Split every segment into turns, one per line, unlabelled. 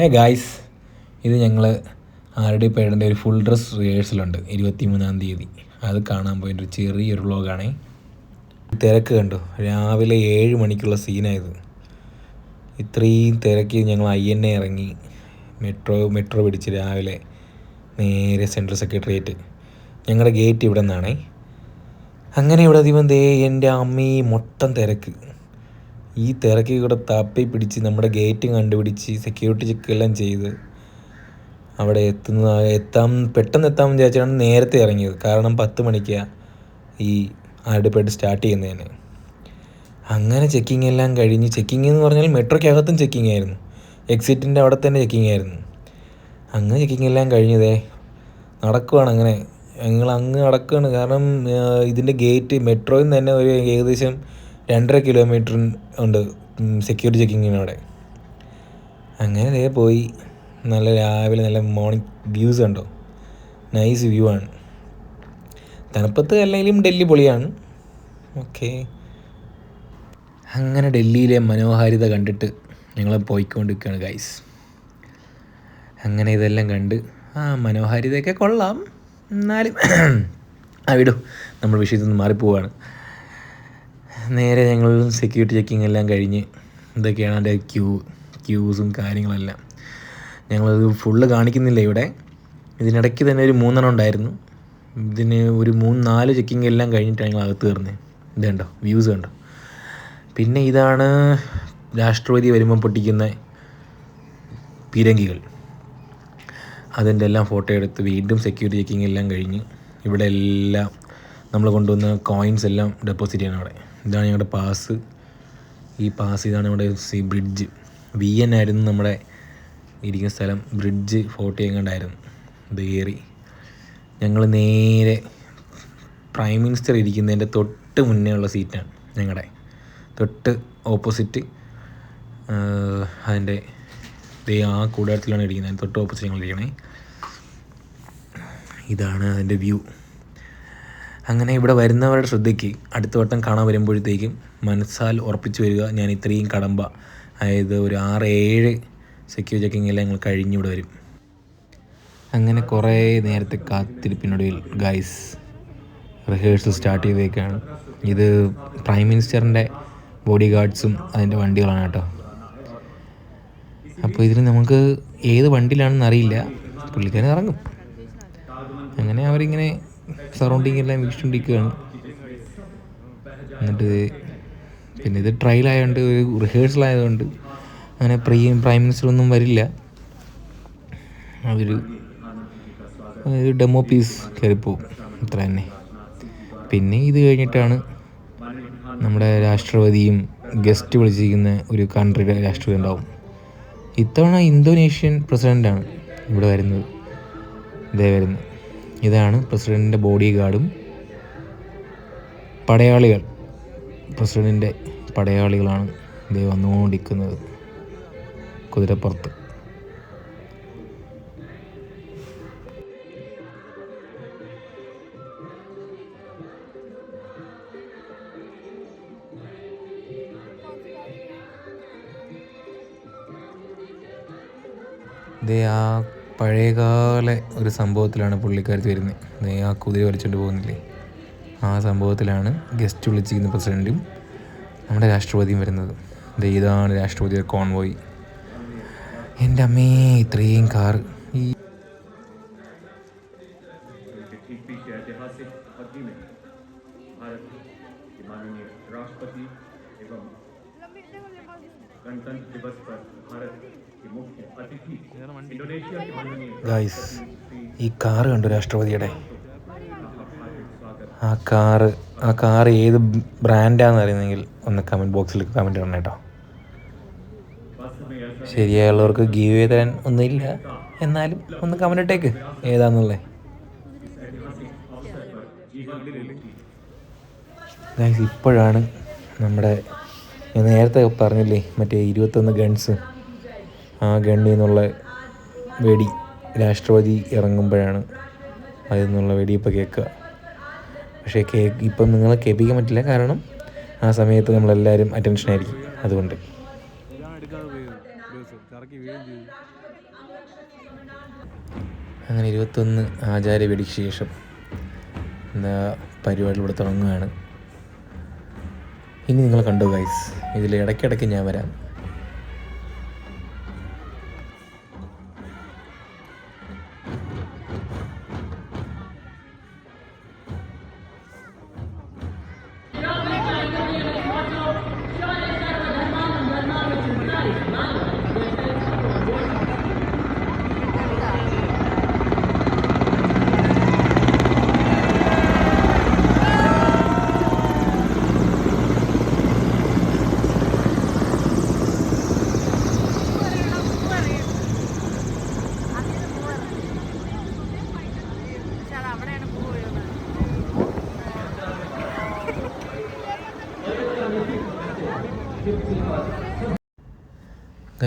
Hey guys ഇത് ഞങ്ങൾ ആരുടെ പേടിന്റെ ഒരു ഫുൾ ഡ്രസ് റിഹേഴ്സലുണ്ട് ഇരുപത്തി മൂന്നാം തീയതി. അത് കാണാൻ പോയിട്ട് ഒരു ചെറിയൊരു വ്ളോഗാണേ തിരക്ക് കണ്ടു? രാവിലെ ഏഴ് മണിക്കുള്ള സീനായത് ഇത്രയും തിരക്ക് ഞങ്ങൾ ഐ എൻ എ ഇറങ്ങി. മെട്രോ മെട്രോ പിടിച്ച് രാവിലെ നേരെ സെൻട്രൽ സെക്രട്ടേറിയറ്റ് ഞങ്ങളുടെ ഗേറ്റ് ഇവിടെ നിന്നാണേ. അങ്ങനെ ഇവിടെ അധികം ദേ എന്റെ അമ്മീ മൊത്തം തിരക്ക്. ഈ തിരക്കി കൂടെ തപ്പി പിടിച്ച് നമ്മുടെ ഗേറ്റും കണ്ടുപിടിച്ച് സെക്യൂരിറ്റി ചെക്ക് എല്ലാം ചെയ്ത് അവിടെ എത്തുന്ന എത്താം പെട്ടെന്ന് എത്താമെന്ന് വിചാരിച്ചാണ് നേരത്തെ ഇറങ്ങിയത്. കാരണം പത്ത് മണിക്കാണ് ഈ ആടുപേട്ട് സ്റ്റാർട്ട് ചെയ്യുന്നതിന്. അങ്ങനെ ചെക്കിംഗ് എല്ലാം കഴിഞ്ഞ് ചെക്കിംഗ് എന്ന് പറഞ്ഞാൽ മെട്രോയ്ക്കകത്തും ചെക്കിംഗ് ആയിരുന്നു. എക്സിറ്റിന്റെ അവിടെ തന്നെ ചെക്കിംഗ് ആയിരുന്നു. അങ്ങനെ ചെക്കിംഗ് എല്ലാം കഴിഞ്ഞതേ നടക്കുവാണ് അങ്ങനെ. ഞങ്ങൾ അങ്ങ് നടക്കുകയാണ് കാരണം ഇതിന്റെ ഗേറ്റ് മെട്രോയിൽ നിന്ന് തന്നെ ഒരു ഏകദേശം രണ്ടര കിലോമീറ്റർ ഉണ്ട് സെക്യൂരിറ്റി ചെക്കിങ്ങിനവിടെ അങ്ങനെ ദേ പോയി. നല്ല രാവിലെ നല്ല മോർണിംഗ് വ്യൂസ് കണ്ടോ. നൈസ് വ്യൂ ആണ്. തണുപ്പത്ത് അല്ലെങ്കിലും ഡൽഹി പൊളിയാണ്. ഓക്കെ അങ്ങനെ ഡൽഹിയിലെ മനോഹാരിത കണ്ടിട്ട് ഞങ്ങൾ പോയിക്കൊണ്ടിരിക്കുകയാണ് ഗൈസ് അങ്ങനെ ഇതെല്ലാം കണ്ട് ആ മനോഹാരിതയൊക്കെ കൊള്ളാം. എന്നാലും ആ വിടും. നമ്മൾ വിഷയത്തിൽ നിന്ന് മാറിപ്പോവാണ്. നേരെ ഞങ്ങൾ സെക്യൂരിറ്റി ചെക്കിംഗ് എല്ലാം കഴിഞ്ഞ് ഇതൊക്കെയാണ് അതിന്റെ ക്യൂ ക്യൂസും കാര്യങ്ങളെല്ലാം. ഞങ്ങളത് ഫുള്ള് കാണിക്കുന്നില്ല ഇവിടെ. ഇതിനിടയ്ക്ക് തന്നെ ഒരു മൂന്നെണ്ണം ഉണ്ടായിരുന്നു. ഇതിന് ഒരു മൂന്ന് നാല് ചെക്കിംഗ് എല്ലാം കഴിഞ്ഞിട്ടാണ് ഞങ്ങൾ അകത്ത് കയറുന്നത്. ഇത് കണ്ടോ? വ്യൂസ് കണ്ടോ? പിന്നെ ഇതാണ് രാഷ്ട്രപതി വരുമ്പം പൊട്ടിക്കുന്ന പീരങ്കികൾ. അതിന്റെ എല്ലാം ഫോട്ടോ എടുത്ത് വീണ്ടും സെക്യൂരിറ്റി ചെക്കിംഗ് എല്ലാം കഴിഞ്ഞ് ഇവിടെ എല്ലാം നമ്മൾ കൊണ്ടുവന്ന കോയിൻസ് എല്ലാം ഡെപ്പോസിറ്റ് ചെയ്യണം അവിടെ. ഇതാണ് ഞങ്ങളുടെ പാസ് ഈ പാസ് ഇതാണ് നമ്മുടെ സി ബ്രിഡ്ജ് വി എൻ ആയിരുന്നു നമ്മുടെ ഇരിക്കുന്ന സ്ഥലം. ബ്രിഡ്ജ് ഫോട്ടോ എങ്ങാണ്ടായിരുന്നു. ഇത് കയറി ഞങ്ങൾ നേരെ പ്രൈം മിനിസ്റ്റർ ഇരിക്കുന്നതിന്റെ തൊട്ട് മുന്നേ ഉള്ള സീറ്റാണ് ഞങ്ങളുടെ തൊട്ട് ഓപ്പോസിറ്റ് അതിന്റെ ആ കൂടാരത്തിലാണ് ഇരിക്കുന്നത് തൊട്ട് ഓപ്പോസിറ്റ് ഞങ്ങൾ ഇരിക്കണേ ഇതാണ് അതിന്റെ വ്യൂ അങ്ങനെ ഇവിടെ വരുന്നവരുടെ ശ്രദ്ധയ്ക്ക് അടുത്ത വട്ടം കാണാൻ വരുമ്പോഴത്തേക്കും മനസ്സാൽ ഉറപ്പിച്ചു വരിക ഞാൻ ഇത്രയും കടമ്പ. അതായത് ഒരു ആറ് ഏഴ് സെക്യൂർ ചെക്കിംഗ് ഞങ്ങൾ കഴിഞ്ഞിവിടെ വരും. അങ്ങനെ കുറേ നേരത്തെ കാത്തിരിപ്പിനൊടുവിൽ ഗൈസ് റിഹേഴ്സൽ സ്റ്റാർട്ട് ചെയ്തേക്കാണ്. ഇത് പ്രൈം മിനിസ്റ്ററിന്റെ ബോഡി ഗാർഡ്സും അതിന്റെ വണ്ടികളാണ് കേട്ടോ. അപ്പോൾ ഇതിൽ നമുക്ക് ഏത് വണ്ടിയിലാണെന്ന് അറിയില്ല. പുള്ളിക്കാരൻ ഇറങ്ങും. അങ്ങനെ അവരിങ്ങനെ സറൗണ്ടിങ് എല്ലാം വീക്ഷിച്ചുകൊണ്ടിരിക്കുകയാണ് എന്നിട്ട് പിന്നെ ഇത് ട്രയൽ ആയതുകൊണ്ട് ഒരു റിഹേഴ്സൽ ആയതുകൊണ്ട് അങ്ങനെ പ്രീ പ്രൈം മിനിസ്റ്റർ ഒന്നും വരില്ല. അവർ ഒരു ഡെമോ പീസ് കയറിപ്പോവും. ഇത്ര തന്നെ. പിന്നെ ഇത് കഴിഞ്ഞിട്ടാണ് നമ്മുടെ രാഷ്ട്രപതിയും ഗസ്റ്റ് വിളിച്ചിരിക്കുന്ന ഒരു കൺട്രിയുടെ രാഷ്ട്രപതി ഉണ്ടാവും. ഇത്തവണ ഇന്തോനേഷ്യൻ പ്രസിഡന്റാണ് ഇവിടെ വരുന്നത്. ഇതേ വരുന്നത്. ഇതാണ് പ്രസിഡന്റിന്റെ ബോഡി ഗാർഡും പടയാളികൾ. പ്രസിഡന്റിന്റെ പടയാളികളാണ് ഇതേ വന്നുകൊണ്ടിരിക്കുന്നത് കുതിരപ്പുറത്ത്. ദേ ആ പഴയകാല ഒരു സംഭവത്തിലാണ് പുള്ളിക്കാരത്തി വരുന്നത് ആ കുതിര വലിച്ചുകൊണ്ട് പോകുന്നില്ലേ? ആ സംഭവത്തിലാണ് ഗസ്റ്റ് വിളിച്ചിരിക്കുന്ന പ്രസിഡന്റും നമ്മുടെ രാഷ്ട്രപതിയും വരുന്നത്. ഇതാണ് രാഷ്ട്രപതിയുടെ കോൺവോയ് എന്റെ അമ്മേ ഇത്രയും കാർ ഈ ഗായ്സ് ഈ കാറ് കണ്ടു രാഷ്ട്രപതിയുടെ? ആ കാറ് ആ കാറ് ഏത് ബ്രാൻഡാന്ന് അറിയുന്നെങ്കിൽ ഒന്ന് കമന്റ് ബോക്സിൽ കമന്റ് ഇടണം കേട്ടോ. ശരിയായുള്ളവർക്ക് ഗീവ് ചെയ്ത് തരാൻ ഒന്നുമില്ല. എന്നാലും ഒന്ന് കമന്റ് ഇട്ടേക്ക്. ഏതാന്നുള്ളേ? ഗൈസ് ഇപ്പോഴാണ് നമ്മുടെ ഞാൻ നേരത്തെ പറഞ്ഞില്ലേ മറ്റേ ഇരുപത്തൊന്ന് ഗൺസ് ആ ഗണ്ണിൽ നിന്നുള്ള വെടി. രാഷ്ട്രപതി ഇറങ്ങുമ്പോഴാണ് അതിൽ നിന്നുള്ള വെടിയിപ്പോൾ കേൾക്കുക. പക്ഷേ കേക്ക് ഇപ്പം നിങ്ങളെ കേൾപ്പിക്കാൻ പറ്റില്ല. കാരണം ആ സമയത്ത് നമ്മളെല്ലാവരും അറ്റൻഷൻ ആയിരിക്കും. അതുകൊണ്ട്. അങ്ങനെ ഇരുപത്തൊന്ന് ആചാര വെടിക്ക് ശേഷം എന്താ പരിപാടി ഇവിടെ തുടങ്ങുകയാണ്. ഇനി നിങ്ങൾ കണ്ടു ഗൈസ് ഇതിൽ ഇടയ്ക്കിടയ്ക്ക് ഞാൻ വരാം.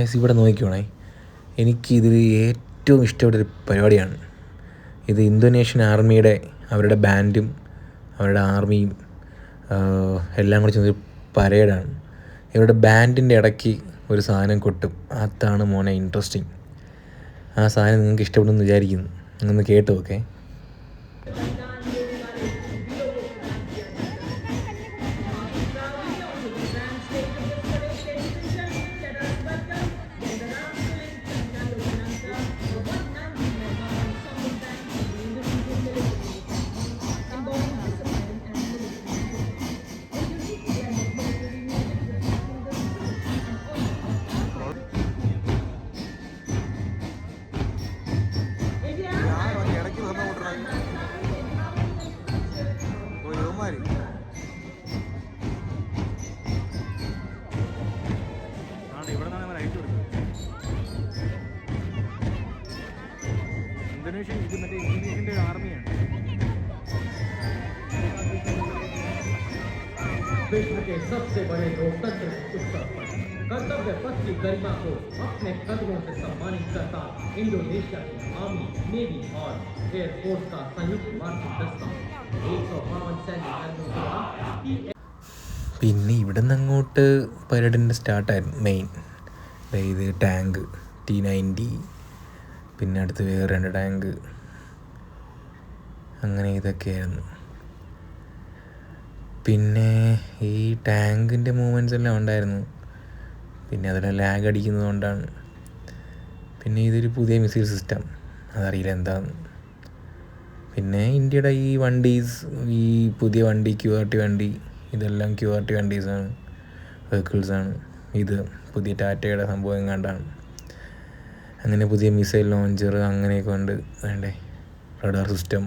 ഗൈസ് ഇവിടെ നോക്കിക്കോണേ. എനിക്കിതിൽ ഏറ്റവും ഇഷ്ടപ്പെട്ട ഒരു പരിപാടിയാണ്. ഇത് ഇന്തോനേഷ്യൻ ആർമിയുടെ അവരുടെ ബാൻഡും അവരുടെ ആർമിയും എല്ലാം കൂടി ചെന്നൊരു പരേഡാണ്. ഇവരുടെ ബാൻഡിന്റെ ഇടയ്ക്ക് ഒരു സാധനം കൊട്ടും. അതാണ് മോനെ ഇൻട്രസ്റ്റിംഗ്. ആ സാധനം നിങ്ങൾക്ക് ഇഷ്ടപ്പെടുമെന്ന് വിചാരിക്കുന്നു. ഒന്ന് കേട്ടു ഓക്കെ
ഇന്തോനേഷ്യ ഇത് മറ്റേ ഇന്തോനേഷ്യൻ്റെ ആർമിയാണ്
विश्व के सबसे बड़े लोकतंत्र उत्सव पर कर्तव्य पथ की गरिमा को अपने कदमों से सम्मानित करता इंडोनेशिया की आर्मी नेवी और एयरफोर्स का संयुक्त मार्चिंग दस्ता
പിന്നെ ഇവിടെ നിന്ന് അങ്ങോട്ട് പരേഡിന്റെ സ്റ്റാർട്ടായിരുന്നു മെയിൻ അതായത് ടാങ്ക് ടി നയന്റി പിന്നെ അടുത്ത് വേറെ രണ്ട് ടാങ്ക് അങ്ങനെ ഇതൊക്കെയായിരുന്നു. പിന്നെ ഈ ടാങ്കിന്റെ മൂവ്മെന്റ്സ് എല്ലാം ഉണ്ടായിരുന്നു. പിന്നെ അതെല്ലാം ലാഗ് അടിക്കുന്നതുകൊണ്ടാണ്. പിന്നെ ഇതൊരു പുതിയ മിസൈൽ സിസ്റ്റം അതറിയില്ല എന്താണെന്ന് പിന്നെ ഇന്ത്യയുടെ ഈ വണ്ടീസ് ഈ പുതിയ വണ്ടി ക്യു ആർ ടി വണ്ടി ഇതെല്ലാം ക്യു ആർ ടി വണ്ടീസാണ് വെഹിക്കിൾസാണ്. ഇത് പുതിയ ടാറ്റയുടെ സംഭവം എങ്ങാണ്ടാണ്. അങ്ങനെ പുതിയ മിസൈൽ ലോഞ്ചർ അങ്ങനെയൊക്കെ ഉണ്ട്. വേണ്ടേ? Radar system.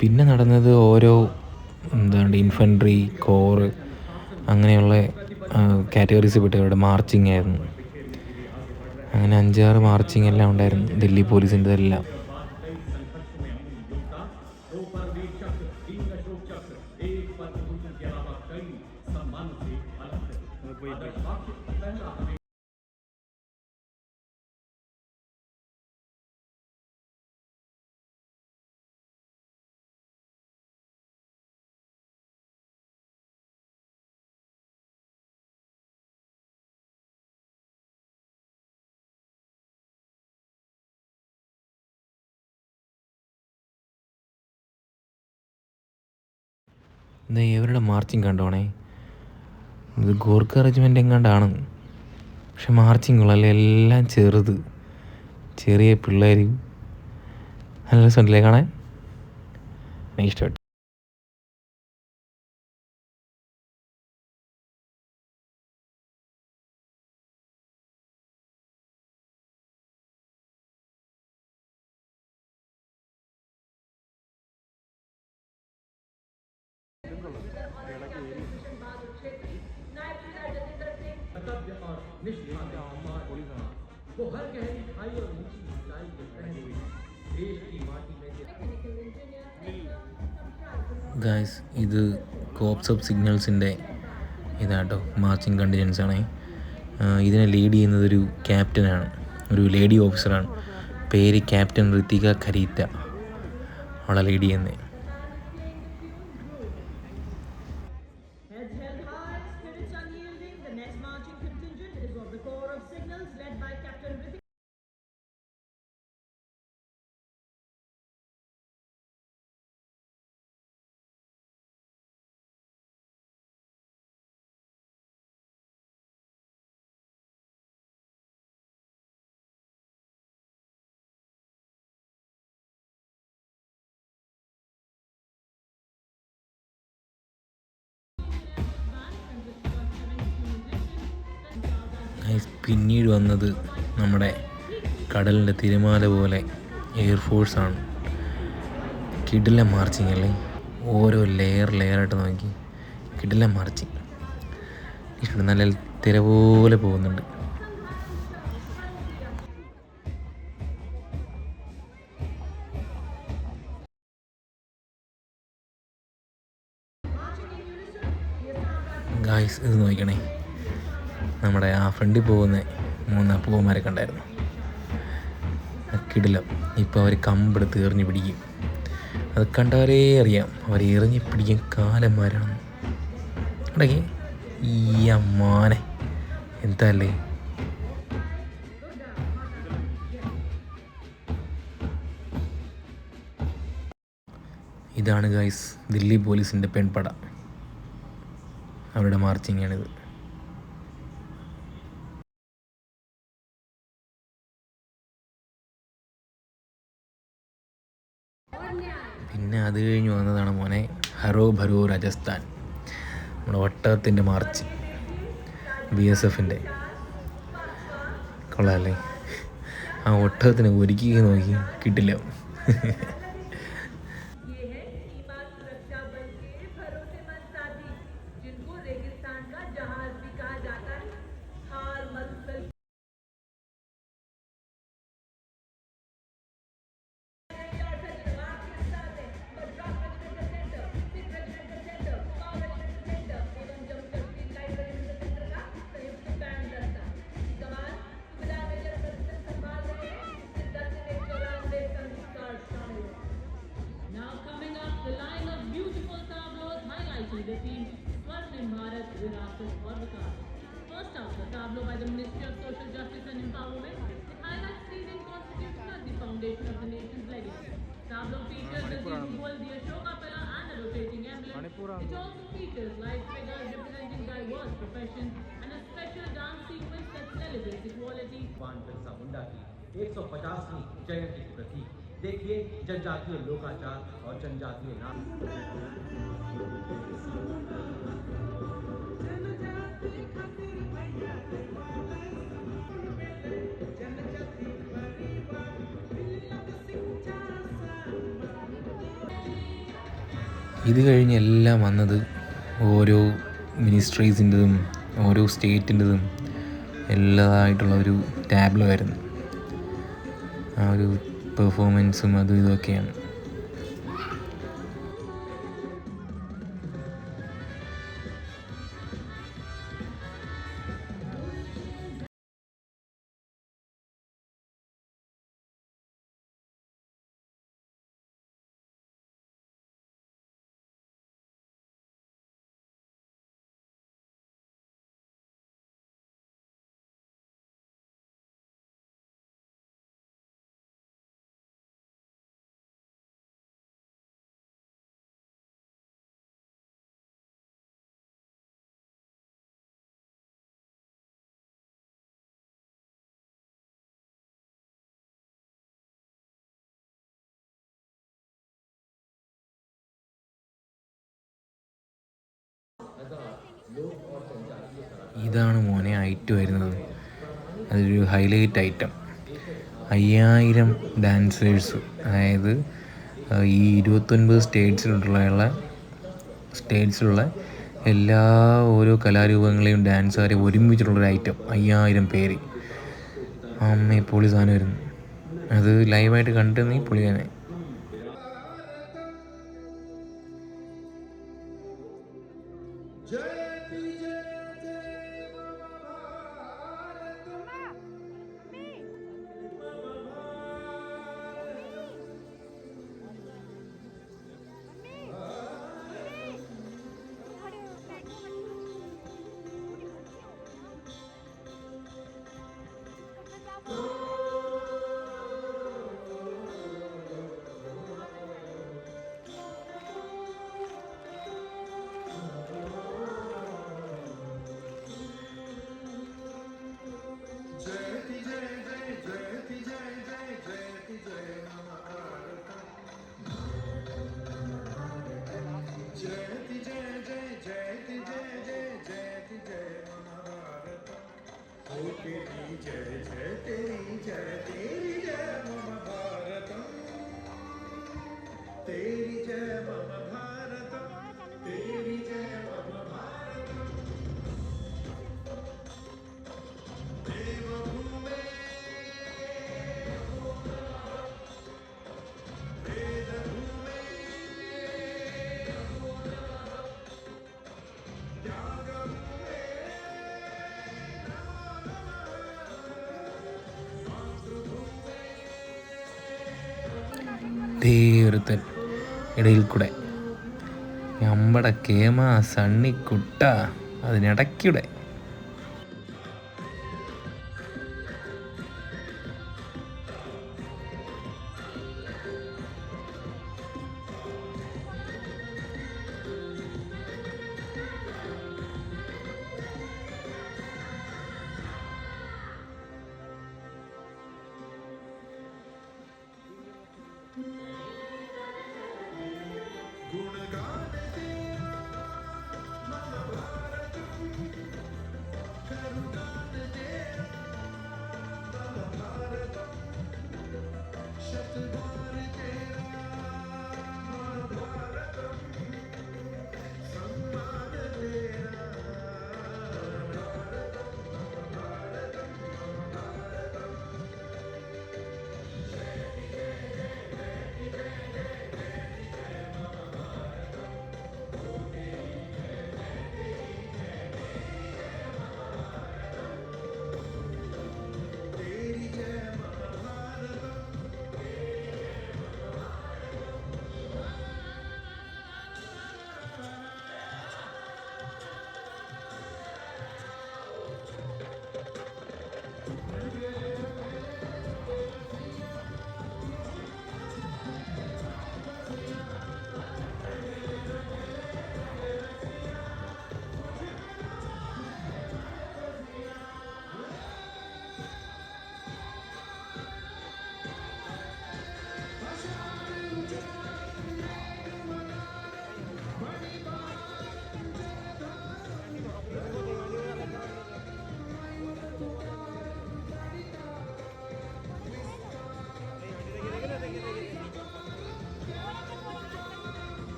പിന്നെ നടന്നത് ഓരോ എന്താണ് ഇൻഫൻട്രി കോറ് അങ്ങനെയുള്ള കാറ്റഗറീസ് പെട്ടവരുടെ മാർച്ചിങ് ആയിരുന്നു. അങ്ങനെ അഞ്ചാറ് മാർച്ചിങ് എല്ലാം ഉണ്ടായിരുന്നു. ഡൽഹി പോലീസിന്റെ എല്ലാം എന്താ ഇവരുടെ മാർച്ചിങ് കണ്ടോണേ? ഇത് ഗോർഖ റെജിമെന്റ് എങ്ങാണ്ടാണ്? പക്ഷെ മാർച്ചിങ് കൊള്ളാല്ലേ എല്ലാം ചെറുത്. ചെറിയ പിള്ളേർ നല്ല രസമുണ്ടല്ലേ കാണാൻ? എനിക്ക് ഓഫ് സിഗ്നൽസിന്റെ ഇതാട്ടോ മാർച്ചിങ് കണ്ടിജൻസാണ്. ഇതിനെ ലീഡ് ചെയ്യുന്നത് ഒരു ക്യാപ്റ്റനാണ് ഒരു ലേഡി ഓഫീസറാണ്. പേര് ക്യാപ്റ്റൻ ഋതിക ഖരീത്ത. അവളെ ലീഡ് ചെയ്യുന്നത് പിന്നീട് വന്നത് നമ്മുടെ കടലിന്റെ തിരമാല പോലെ എയർഫോഴ്സാണ് കിടില മാർച്ചിങ് അല്ലേ? ഓരോ ലെയർ ലെയറായിട്ട് നോക്കി. കിടില മാർച്ചിങ് ഇഷ്ടം നല്ല തിര പോലെ പോകുന്നുണ്ട്. ഗായ്സ് ഇത് നോക്കണേ നമ്മുടെ ആ ഫ്രണ്ടിൽ പോകുന്ന മൂന്ന് അപ്പൂവന്മാരൊക്കെ ഉണ്ടായിരുന്നു കിടിലം. ഇപ്പോൾ അവർ കമ്പെടുത്ത് എറിഞ്ഞ് പിടിക്കും. അത് കണ്ടവരേ അറിയാം. അവർ എറിഞ്ഞ് പിടിക്കും കാലന്മാരാണ് അടക്കി ഈ അമ്മാനെ. എന്തല്ലേ ഇതാണ് ഗായ്സ് ദില്ലി പോലീസിന്റെ പെൺപട. അവരുടെ മാർച്ചിങ് അത് കഴിഞ്ഞ് വന്നതാണ് മോനെ ഹരോ ഭരോ രാജസ്ഥാൻ. നമ്മുടെ ഒട്ടകത്തിന്റെ മാർച്ച്. ബി എസ് എഫിന്റെ. കൊള്ളാമല്ലേ ആ ഒട്ടകത്തിനെ ഒരുക്കി നോക്കി. കിട്ടില്ല.
diverse professions and a special dance sequence that celebrates equality,
भगवान बिरसा मुंडा की 150वीं जयंती के प्रतीक देखिए जनजातीय लोकाचार और जनजातीय नाच
ഇത് കഴിഞ്ഞ് എല്ലാം വന്നത് ഓരോ മിനിസ്ട്രീസിന്റെതും ഓരോ സ്റ്റേറ്റിന്റെതും എല്ലാതായിട്ടുള്ള ഒരു ടാബ്ലോ ആയിരുന്നു. ആ ഒരു പെർഫോമൻസും അതും ഇതൊക്കെയാണ് ഇതാണ് മോനെ ഐറ്റം വരുന്നത്. അതൊരു ഹൈലൈറ്റ് ഐറ്റം. അയ്യായിരം ഡാൻസേഴ്സ് അതായത് ഈ ഇരുപത്തൊൻപത് സ്റ്റേറ്റ്സിലുള്ള സ്റ്റേറ്റ്സിലുള്ള എല്ലാ ഓരോ കലാരൂപങ്ങളെയും ഡാൻസുകാരെ ഒരുമിച്ചിട്ടുള്ളൊരു ഐറ്റം അയ്യായിരം പേര്. അമ്മേ പൊളി സാധനം വരുന്നു. അത് ലൈവായിട്ട് കണ്ടിരുന്നെങ്കിൽ പൊളി തന്നെ. ദേ ഒരുത്തൻ ഇടയിൽ കൂടെ. നമ്മുടെ കേമ സണ്ണിക്കുട്ട. അതിനിടയ്ക്കൂടെ.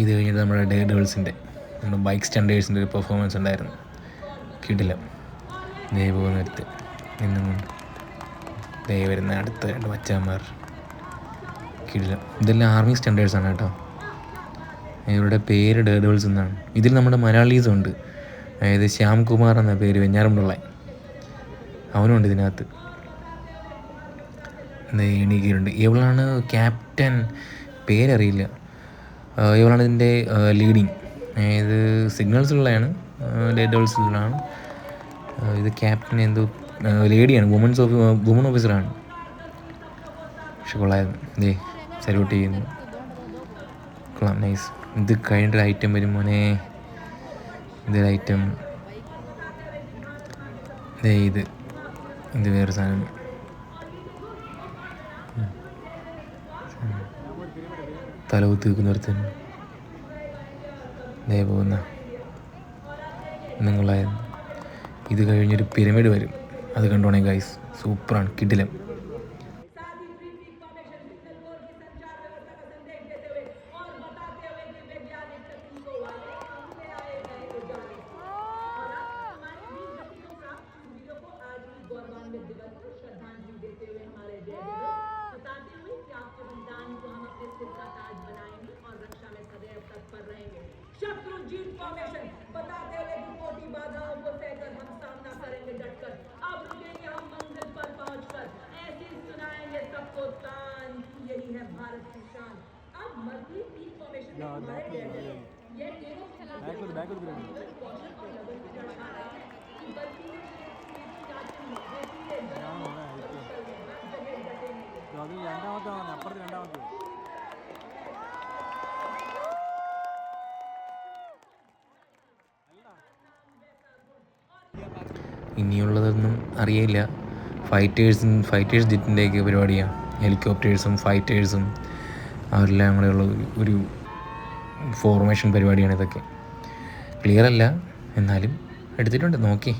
ഇത് കഴിഞ്ഞിട്ട് നമ്മുടെ ഡേ ഡേൾസിന്റെ നമ്മുടെ ബൈക്ക് സ്റ്റാൻഡേഴ്സിന്റെ ഒരു പെർഫോമൻസ് ഉണ്ടായിരുന്നു. കിടില്ല ദേ പോകുന്നിടത്ത് നിന്നും കൊണ്ട് ദേ വരുന്ന അടുത്ത രണ്ട് മച്ചാന്മാർ. കിടില്ല ഇതെല്ലാം ആർമി സ്റ്റാൻഡേർഡ്സാണ് കേട്ടോ. ഇവരുടെ പേര് ഡേ ഡേൾസ് എന്നാണ്. ഇതിൽ നമ്മുടെ മലയാളീസും ഉണ്ട്. അതായത് ശ്യാം കുമാർ എന്ന പേര് വെഞ്ഞാറമ്പുള്ള. അവനുണ്ട് ഇതിനകത്ത്. എണീക്കിയിട്ടുണ്ട്. ഇവളാണ് ക്യാപ്റ്റൻ പേരറിയില്ല. ഇവളാണ് ഇതിന്റെ ലീഡിങ് ഇത് സിഗ്നൽസിലുള്ളതാണ് ഡേഡോൾസിലുള്ളതാണ് ഇത് ക്യാപ്റ്റൻ എന്തോ ലേഡിയാണ് വുമൻസ് ഓഫ് വുമൺ ഓഫീസറാണ് പക്ഷെ കൊള്ളായിരുന്നു. ഇതേ സല്യൂട്ട് ചെയ്യുന്നു. കൊള്ളാം നൈസ് ഇത് കഴിഞ്ഞിട്ടൊരു ഐറ്റം വരും മോനെ. ഇതൊരു ഐറ്റം ഇതേ ഇത്. ഇത് വേറെ സാധനം. തലകുത്തി നിൽക്കുന്നൊരുത്തൻ ദേ പോകുന്ന നിങ്ങളായിരുന്നു ഇത് കഴിഞ്ഞൊരു പിരമിഡ് വരും. അത് കണ്ടോണേ ഗൈസ് സൂപ്പറാണ്. കിടിലം. ഇനിയുള്ളതൊന്നും അറിയില്ല ഫൈറ്റേഴ്സും ഫൈറ്റേഴ്സ് ജെറ്റിന്റെയൊക്കെ പരിപാടിയാണ് ഹെലികോപ്റ്റേഴ്സും ഫൈറ്റേഴ്സും അവരെല്ലാം ഉള്ള ഒരു ഫോർമേഷൻ പരിപാടിയാണ് ഇതൊക്കെ. ക്ലിയർ അല്ല എന്നാലും എടുത്തിട്ടുണ്ട്. നോക്കി.